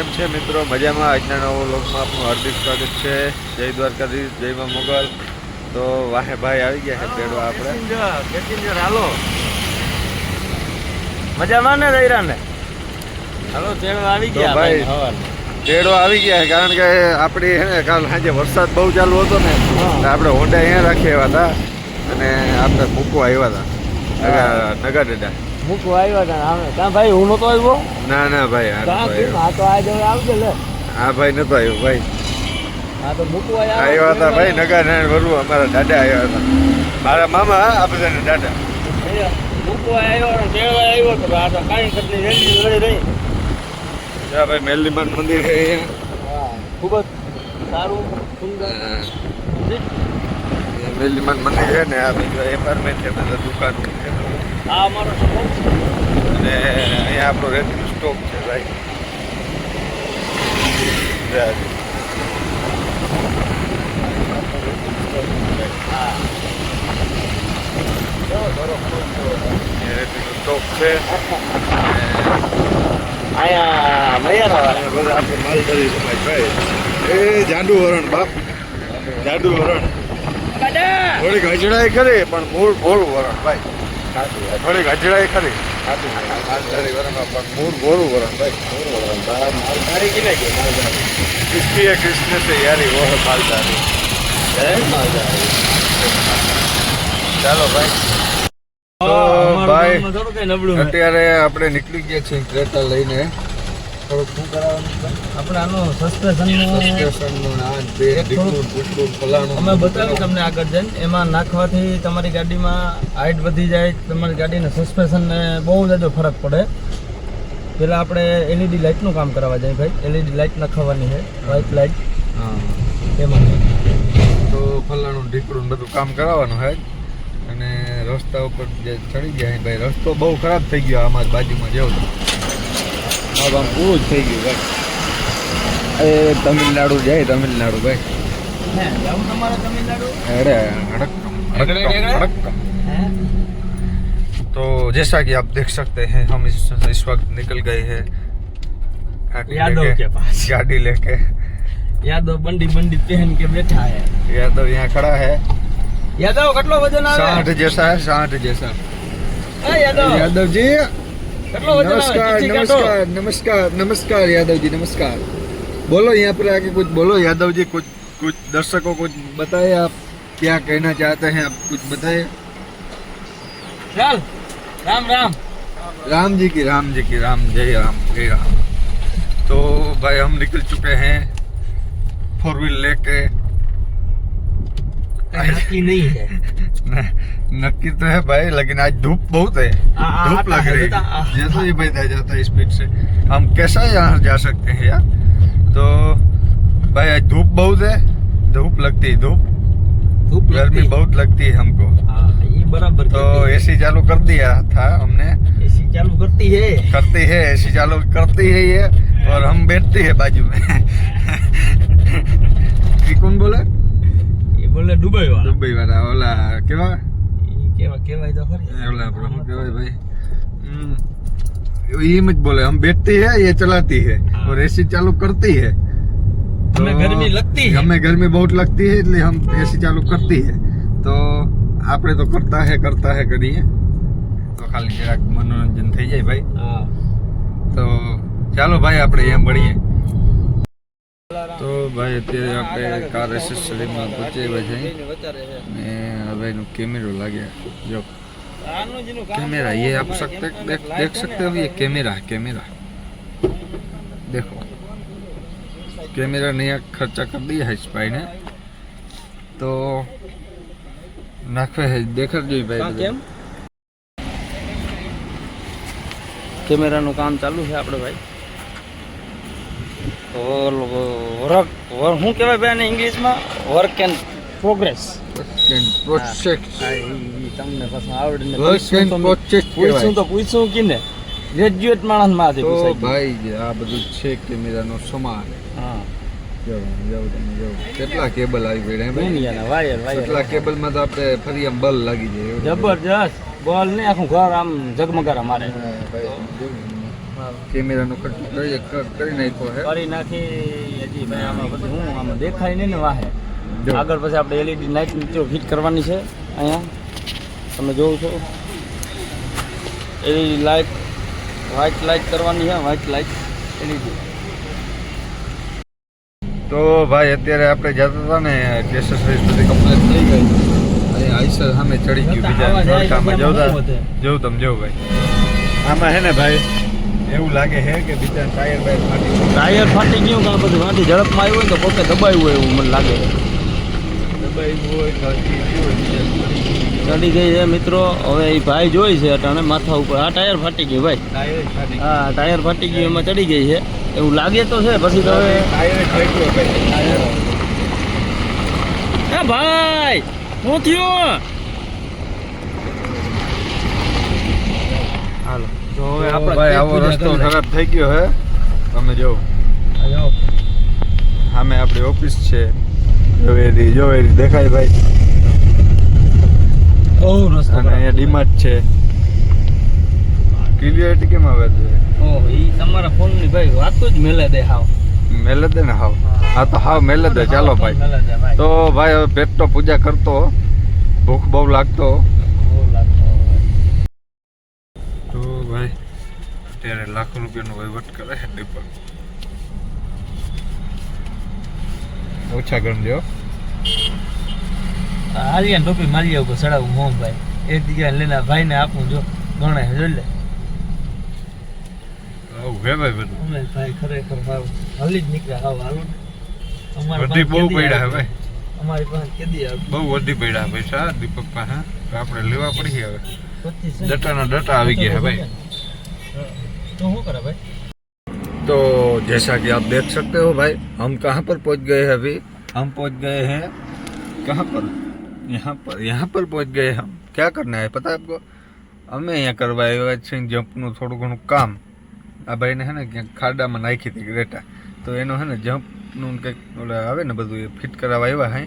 કેમ છે મિત્રો? મજામાં? આજના નવો લોકમાં આપનું હાર્દિક સ્વાગત છે. જય દ્વારકાધીશ જય માં મોગલ. તો વાહે ભાઈ આવી ગયા છે પેડવા આપણે. હાલો. મજામાં ને દૈરા ને? હાલો તેડવા આવી ગયા ભાઈ, પેડવા આવી ગયા કારણ કે આપણી હે ને કાલ સાંજે વરસાદ બહુ ચાલુ હતો ને આપણે હોન્ડા અહીંયા રાખી આવ્યા હતા અને આપણે મૂકવા આવ્યા હતા. નગર નગર મૂકવા આવ્યા હતા. કાં ભાઈ હું નતો આવ્યો? ના ના ભાઈ હા તો આજે આવજે લે. હા ભાઈ નતો આવ્યો ભાઈ. હા તો મૂકવા આવ્યા હતા ભાઈ નગારાયણ વરુ અમારા દાદા આવ્યા હતા. મારા મામા આ બધાને દાદા. મૂકવા આવ્યો તેડવા આવ્યો તો આ તો કાંઈ કરતી રેલી લઈ રહી. જા ભાઈ મેલીમાન મંદિર છે ખૂબ જ સારું સુંદર. મેલીમાન મંદિર છે ને આ બીજું એપાર્ટમેન્ટ છે બધા દુકાન આ અમારો સ્ટોક છે. અને અહીંયા આપણો રેતીનો સ્ટોક છે રેતીનો સ્ટોક છે. અહીંયા મૈયાના આપણે માલ કરી શકાય ભાઈ એ જાડુ વરણ બાપ. જાડુ વરણ થોડીક હજડાઈ કરી પણ મૂળ ભોળ વરણ ભાઈ. થોડીક હજડાઈ ખરી મૂળ વરણ ભાઈ કૃષ્ણ છે યારી ઓહ માલધારી ચાલો ભાઈ ભાઈ. અત્યારે આપણે નીકળી ગયા છીએ ક્રેટા લઈને થોડુંક શું કરાવવાનું આપણે આનું સસ્પેન્શન સ્ટેશનનું આ તે ઢીકણું ઢીકણું ફલાણું અમે બતાવ્યું તમને આગળ જઈને. એમાં નાખવાથી તમારી ગાડીમાં હાઈટ વધી જાય તમારી ગાડીને સસ્પેન્શનને બહુ જ ફરક પડે. પેલા આપણે એલઈડી લાઇટનું કામ કરાવવા જાય ભાઈ. એલઈડી લાઇટ નખાવવાની છે વ્હાઇટ લાઇટ હા. એમાં. તો ફલાણું ઢીકડું બધું કામ કરાવવાનું છે. અને રસ્તા ઉપર જે ચડી ગયા ભાઈ રસ્તો બહુ ખરાબ થઈ ગયો અમારી બાજુમાં જેવો તો હવે આમ પૂરું જ થઈ ગયું ભાઈ એ તમિલનાડુ જાય તમિલનાડુ ભાઈ હે જાવું તમારે તમિલનાડુ अरे हड़क्कम हड़क्कम हड़क्कम तो जैसा कि आप देख सकते हैं हम इस इस वक्त निकल गए हैं गाड़ी यादव लेके- के पास। गाड़ी लेके યાદવ બંડી બંડી પહેન કે બેઠા હે यादव यहाँ खड़ा है યાદવ કેટલો વજન આવે साठ जैसा है साठ जैसा હા યાદવ यादव जी કેટલો વજન આવે नमस्कार नमस्कार नमस्कार नमस्कार यादव जी नमस्कार। बोलो यहाँ पर आके कुछ बोलो यादव जी कुछ कुछ दर्शकों को बताए आप क्या कहना चाहते हैं आप कुछ बताए। राम राम राम। राम जी की राम जी की राम जय राम जय राम। तो भाई हम निकल चुके हैं फोर व्हील लेके। नक्की नहीं है। नक्की तो है भाई लेकिन आज धूप बहुत है। धूप लग रही है। जैसे ही भाई जाता है स्पीड से। हम कैसा यहाँ जा सकते हैं यार? तो भाई आज धूप बहुत है। धूप लगती है धूप। धूप गर्मी बहुत लगती है हमको। बराबर तो एसी चालू कर दिया था हमने। एसी चालू करती है? करती है एसी चालू करती है ये। और हम बैठते है बाजू में। कौन बोला? બોલે દુબઈ વાળા दुबई वाला ओला केवा ઈ કેવા કેવાય તો ખરી ओला आपको हम केवा भाई हम्म, ये मत बोले हम बैठती है ये चलाती है हाँ। और एसी चालू करती है हमें गर्मी लगती है। हमें गर्मी बहुत लगती है इसलिए हम एसी चालू करती है तो આપણે તો કરતા હે કરતા હે કરીએ તો ખાલી જરાક મનોરંજન થઈ જાય ભાઈ હા તો ચાલો ભાઈ આપણે અહીંયા મળીએ તો ભાઈ અત્યારે આપણે કાર એસેસરીમાં પહોંચ્યા છે ને હવે એનો કેમેરો લાગે જો આનું જેનું કામ कैमरा ये आप सकते देख देख सकते हो ये कैमरा है कैमरा देखो कैमरा नया खर्चा कर दिया है इस भाई ने तो नाखवे है देख जो भाई કામ કેમ કેમેરાનું કામ ચાલુ છે આપણે ભાઈ વર્ક વર્ક શું કહેવાય બેન ઇંગ્લિશમાં? વર્ક એન્ડ પ્રોગ્રેસ તમને પછી આવડે પૂછશું તો પૂછશું કે ને? ગ્રેજ્યુએટ માણસમાં તો આ બધું છે કેમેરાનો સમાન. હા. કેટલા કેબલ આવી પડ્યા કેટલા કેબલમાં તો આપણે ફરી આમ બલ લાગી જાય. જબરજસ્ત. બલ ને આખું ઘર આમ ઝગમગારા મારે. કેમેરાનો ખર્ચો કરી કરી નાખ્યો છે કરી નાખી હજી ભાઈ આમાં પછી હું આમાં દેખાય નહીં ને વાહે. આગળ પછી આપણે એલઈડી લાઇટ નીચે ફિટ કરવાની છે અહીંયા. તમે જોવો છો. એલઈડી લાઇટ વ્હાઇટ લાઇટ કરવાની છે વ્હાઇટ લાઇટ એલઈડી તો ભાઈ અત્યારે આપણે જતા હતા ને એક્સેસરીઝ બધી કમ્પ્લીટ થઈ ગઈ. અહીં આઈસર સામે ચડી ગયું બીજા બહુ તમે જવું ભાઈ. આમાં હે ને ભાઈ એવું લાગે છે કે બીજા ટાયર બાયર ફાટી ગયું. ટાયર ફાટી ગયું કાં બધું વાંથી ઝડપમાં આવ્યું હોય તો પોતે દબાયું હોય એવું મને લાગે. હોય ફાટી ગયું. ચડી ગઈ છે મિત્રો. હવે એ ભાઈ જોઈ છે અટાણે માથા ઉપર. આ ટાયર ફાટી ગયું ભાઈ. ટાયર ફાટી હા ટાયર ફાટી ગયું એમાં ચડી ગઈ છે. એવું લાગે તો છે પછી તો હવે ટાયર ફાટ્યું. ભાઈ શું થયું હાલો તો હવે આપણે ભાઈ આવો રસ્તો ખરાબ થઈ ગયો હે. તમે જો સામે આપણી ઓફિસ છે. જોવેરી જોવેરી દેખાય ભાઈ. ઓ રસ્તો અને અહીંયા ડીમાર્ટ છે. ક્લિયરિટી કેમ આવે છે? ઓહ ઈ તમારા ફોનની ભાઈ વાતો જ મેલે દે હાવ. મેલે દે ને હાવ. હા. તો હાવ મેલે દે. ચાલો ભાઈ. તો ભાઈ હવે પેટ તો પૂજા કરતો. ભૂખ બહુ લાગતો હવે. તો ભાઈ ત્યારે લાખો રૂપિયાનો વહીવટ કરે છે દીપક ઓછા ગણજો આલિયા ટોપી મારી આવું ચડાવું મોમ ભાઈ એક જગ્યાએ ભાઈ ને આપું જો ગણે જોઈ લે. આવું ભાઈ બધું. ભાઈ ખરેખર હાવ જ નીકળ્યા હાવ હાલો ને. બહુ પડ્યા હવે. અમારી પાસે કેદી આવી બહુ વધી પડ્યા પૈસા દીપક પાસે આપણે લેવા પડી હવે. દટાના દટા આવી ગયા ભાઈ. तो શું કરે ભાઈ तो जैसा कि आप देख सकते हो भाई हम कहाँ पर पहुंच गए हैं अभी हम पहुंच गए हैं कहाँ पर यहाँ पर यहाँ पर पहुंच गए हम क्या करना है पता है आपको અમે અહીંયા કરવા આવ્યા છીએ જમ્પનું થોડું ઘણું કામ આ ભાઈને હે ને ક્યાંક ખાડામાં નાખી હતી ગ્રેટા તો એનો હે ને જમ્પનું કંઈક ઓલા આવે ને બધું એ ફિટ કરાવવા આવ્યા હે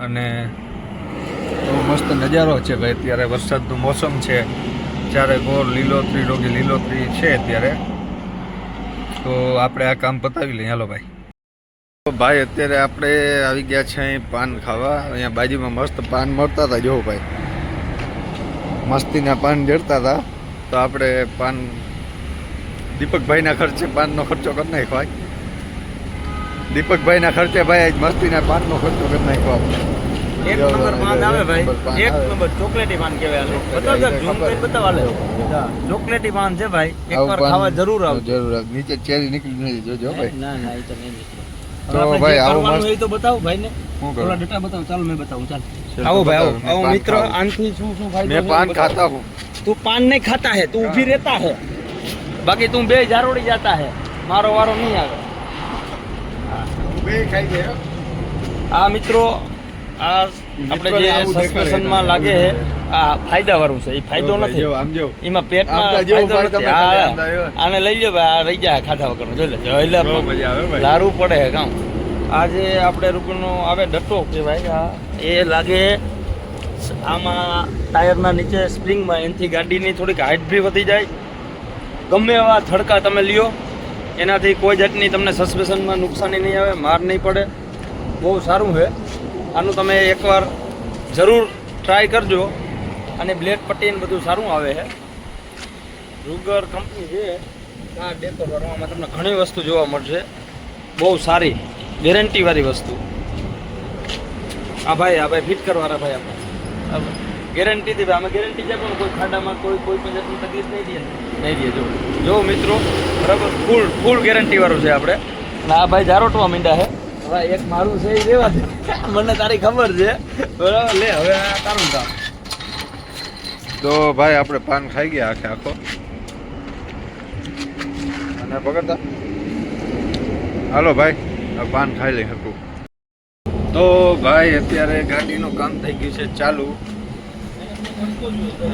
અને બહુ મસ્ત નજારો છે ભાઈ અત્યારે વરસાદનું મોસમ છે ચારે ગોળ લીલોતરી રોગી લીલોતરી છે અત્યારે. તો આપણે આ કામ પતાવી લઈએ. હાલો ભાઈ. તો ભાઈ, અત્યારે આપણે આવી ગયા છે અહીં પાન ખાવા. અહીંયા બાજુમાં મસ્ત પાન મળતા હતા. જો ભાઈ, મસ્તીના પાન જડતા હતા. તો આપણે પાન, દીપકભાઈના ખર્ચે પાનનો ખર્ચો કરી નાખ્યો ભાઈ. દીપકભાઈના ખર્ચે ભાઈ આજ મસ્તીના પાનનો ખર્ચો કરી નાખ્યો આપણે. એક નંબર પાન આવે ભાઈ. એક નંબર ચોકલેટી પાન કહેવાય બતાવજો ઝૂમ કરી બતાવવા ચોકલેટી પાન છે ભાઈ. એકવાર ખાવા જરૂર આવ જરૂર આવ. નીચે ચેરી નીકળી નથી જોજો ભાઈ. ના ના એ તો નહીં નીકળે. તો ભાઈ આવો મસ્ત તો બતાવો ભાઈને. હું થોડા ડેટા બતાવો. ચાલો મેં બતાવું. ચાલ. આવો ભાઈ આવો. આવો મિત્ર આનથી શું શું ભાઈ મેં પાન ખાતા હું. તું પાન નહીં ખાતા હે તું ઊભી રહેતા હે. બાકી તું બે જારોડી જાતા હે. મારો વારો નહીં આવે. બે ખાઈ ગયો આ મિત્રો આ આપણે જે સસ્પેન્શનમાં લાગે છે આ ફાયદાવાળું છે. એ ફાયદો નથી. એમાં પેટમાં ફાયદો નથી. આને લઈ લે આ રહી જાય ખાધા વગર જોઈ લે એટલે લારું પડે કામ આ જે આપણે રૂપિયાનો આવે ડટ્ટો કહેવાય. આ એ લાગે આમાં ટાયરના નીચે સ્પ્રિંગમાં. એનાથી ગાડીની થોડીક હાઇટ બી વધી જાય. ગમે એવા થડકા તમે લ્યો. એનાથી કોઈ જાતની તમને સસ્પેન્શનમાં નુકસાની નહીં આવે માર નહીં પડે. બહુ સારું છે. આનું તમે એકવાર જરૂર ટ્રાય કરજો. અને બ્લેડ પટ્ટી ને બધું સારું આવે છે. રૂગર કંપની છે. આ ડેકોર કરવામાં તમને ઘણી વસ્તુ જોવા મળશે. બહુ સારી ગેરંટીવાળી વસ્તુ. આ ભાઈ આ ભાઈ ફિટ કરવાના ભાઈ આપણે. ગેરંટી ભાઈ. અમે ગેરંટી છે પણ કોઈ ખાડામાં કોઈ કોઈ પણ જાતની તકલીફ નહીં દે. નહીં દે, જો. જો મિત્રો, બરાબર ફૂલ ફૂલ ગેરંટીવાળું છે આપણે. અને આ ભાઈ જારોટવા માંડ્યા છે. હવે એક મારું છે એ રેવા દે. મને તારી ખબર છે. બરાબર લે હવે આ તારું કામ. તો ભાઈ આપણે પાન ખાઈ ગયા આખે આખો. અને પકડતા? હાલો ભાઈ આ પાન ખાઈ લઈ શકું તો ભાઈ અત્યારે ગાડીનું કામ થઈ ગયું છે ચાલુ.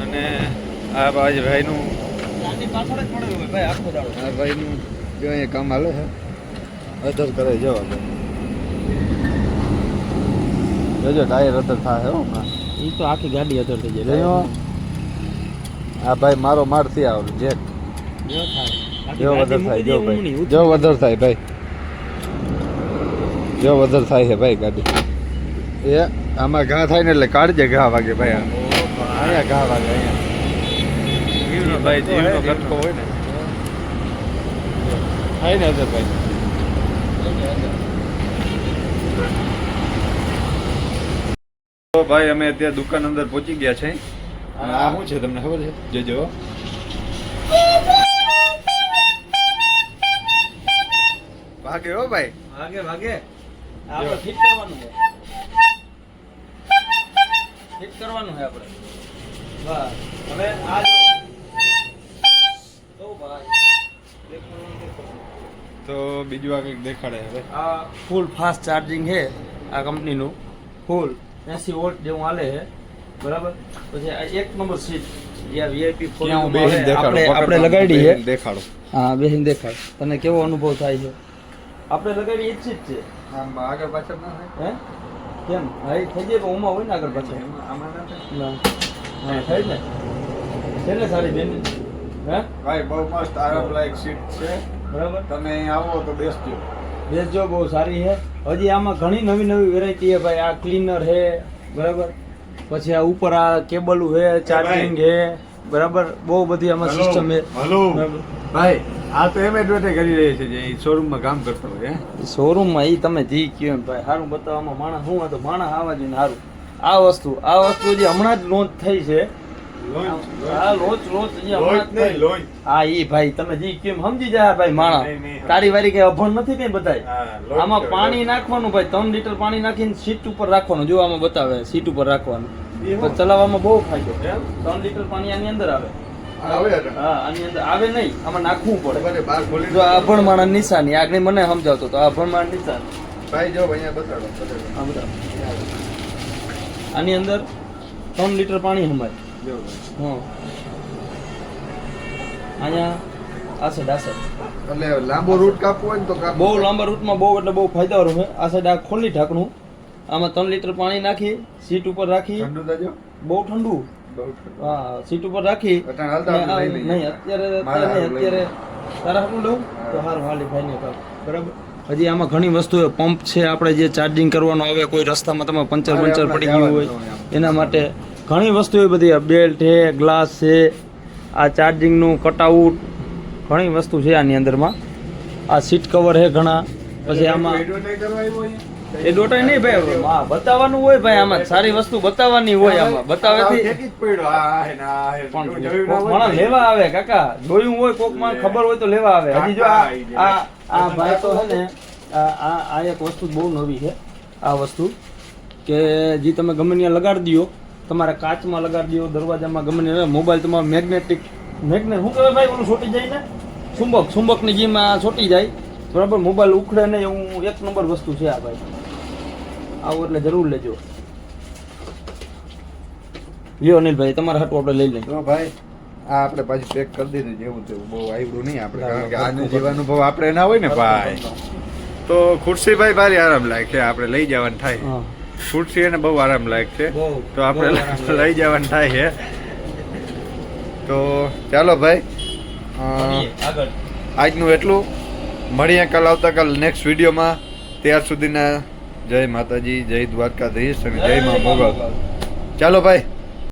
અને આ ભાઈ ભાઈનું આ ભાઈનું જો અહીંયા કામ હાલે છે. અધર કરે જવા દો. જોજો ટાયર અતર થાય હો એ તો આખી ગાડી અતર થઈ જોયો. આ ભાઈ મારો મારથી આવે જેક જો વધારે થાય જો ભાઈ. જો વધર થાય ભાઈ. જો વધર થાય છે ભાઈ ગાડી. એ આમાં ઘા થાય ને એટલે કાઢજે ઘા વાગે ભાઈ. અહીંયા ઘા વાગે અહીંયા. ભાઈ જીવનો કટકો હોય ને. થાય ને ભાઈ. તો ભાઈ અમે અત્યારે દુકાન અંદર પહોંચી ગયા છે. અને આ શું છે તમને ખબર છે? જોજો ભાગે હો ભાઈ. ભાગે ભાગે આપણે ફિટ કરવાનું છે. ફિટ કરવાનું છે આપણે. બસ. હવે આ તો ભાઈ. તો. બીજું આ કંઈક દેખાડે હવે. આ ફૂલ ફાસ્ટ ચાર્જિંગ છે આ કંપનીનું ફૂલ એસી વોલ્ટ જેવું હાલે છે. બરાબર? પછી આ એક નંબર સીટ આપણે આપણે લગાડી છે દેખાડું. હા બેસીને દેખાડ. તને કેવો અનુભવ થાય છે? આપણે લગાડી એ જ સીટ છે. આમ આગળ પાછળ ના થાય? હે? કેમ? હા એ થઈ જાય પણ ઉમાં હોય ને આગળ પાછળ. એમાં આમાં ના થાય? હા થાય ને? છે ને સારી બેન. હે? ભાઈ બહુ મસ્ત આરામદાયક સીટ છે. બરાબર? તમે આવો તો બેસજો. બેસજો બહુ સારી છે. હજી આમાં ઘણી નવી નવી વેરાયટી છે ભાઈ. આ ક્લીનર છે બરાબર? પછી આ ઉપર આ કેબલ છે ચાર્જિંગ છે બરાબર? બહુ બધી આમાં સિસ્ટમ છે. હલો. ભાઈ આ તો એમ એડવર્ટાઈઝ કરી રહી છે જે શોરૂમમાં કામ કરતો હોય હે? શોરૂમમાં એ તમે જી કયો એમ ભાઈ. સારું બતાવવામાં માણસ. શું હતો માણસ આવા જોઈએ સારું આ વસ્તુ આ વસ્તુ જે હમણાં જ લોન્ચ થઈ છે. હા ઈ ભાઈ તમે જી કેમ સમજી જાય ભાઈ નહીં, તારી વારી કઈ અભણ નથી કઈ બધાય? આમાં પાણી નાખવાનું ભાઈ ત્રણ લીટર પાણી નાખીને સીટ ઉપર રાખવાનું. જો આમાં બતાવે સીટ ઉપર રાખવાનું? ચલાવવામાં બહુ ફાયદો. ત્રણ લીટર પાણી આની અંદર આવે. આવે નહીં આમાં નાખવું પડે. જો અભણ માણસ નિશાની આગળ મને સમજાવતો તો અભણ માણસ નિશાની. ભાઈ જો અહીંયા બતાડો આની અંદર ત્રણ લીટર પાણી હમાય જો ભાઈ. હં અહીંયા આસડ આસડ એટલે લાંબો રૂટ કાપવો હોય ને તો કાપ. બહુ લાંબા રૂટમાં બહુ એટલે બહુ ફાયદાવાળું છે. આ સાઈડ આ ખોલી ઢાંકણું. આમાં ત્રણ લીટર પાણી નાખી સીટ ઉપર રાખી. બહુ ઠંડુ. હા સીટ ઉપર રાખી. આ-. નહીં અત્યારે અત્યારે તારા હારું લઉં? તો હારું હાલી ભાઈ ને કાપ. બરાબર? હજી આમાં ઘણી વસ્તુ પંપ છે આપણે જે ચાર્જિંગ કરવાનું આવે કોઈ રસ્તામાં તમે પંચર પંચર પડી ગયું હોય. એના માટે ઘણી વસ્તુ એ બધી બેલ્ટ છે ગ્લાસ છે આ ચાર્જિંગનું કટઆઉટ ઘણી વસ્તુ છે આની અંદરમાં. આ સીટ કવર છે ઘણા. પછી આમાં એડવર્ટાઈઝ નહીં ભાઈ હા બતાવવાનું હોય ભાઈ આમાં સારી વસ્તુ બતાવવાની હોય આમાં. બતાવેથી. પણ? લેવા આવે કાકા. જોયું હોય કોકમાં ખબર હોય તો લેવા આવે. હજી જો આ આ ભાઈ તો છે ને આ આ આ એક વસ્તુ બહુ નવી છે આ વસ્તુ કે જે તમે ગમે ત્યાં લગાડી દો તમારા કાચમાં લગાડી દો દરવાજામાં ગમે ને મોબાઈલ તમારો મેગ્નેટિક મેગ્નેટ શું કહેવાય ભાઈ ઓલું છોટી જાય ને? ચુંબક ચુંબકની જીમ આ છોટી જાય. બરાબર? મોબાઈલ ઉખડે નહીં એવું એક નંબર વસ્તુ છે આ ભાઈ. આવું એટલે જરૂર લેજો. લ્યો અનિલભાઈ તમારા હાટું આપણે લઈ લઈએ. ભાઈ આ આપણે પાછી પેક કરી દીધું જેવું તેવું બહુ આવ્યું નહીં આપણે કારણ કે આનો જેવા અનુભવ આપણે ના હોય ને ભાઈ. તો ખુરશી ભાઈ ભારી આરામ લાગે છે આપણે લઈ જવાનું થાય. હા અને એને બહુ આરામ લાયક છે. તો આપણે લઈ જવાનું થાય છે. તો ચાલો ભાઈ આજનું એટલું. મળીએ કાલ આવતાકાલ નેક્સ્ટ વિડીયોમાં ત્યાર સુધીના જય માતાજી જય દ્વારકાધીશ અને જય મા મોગલ. ચાલો ભાઈ.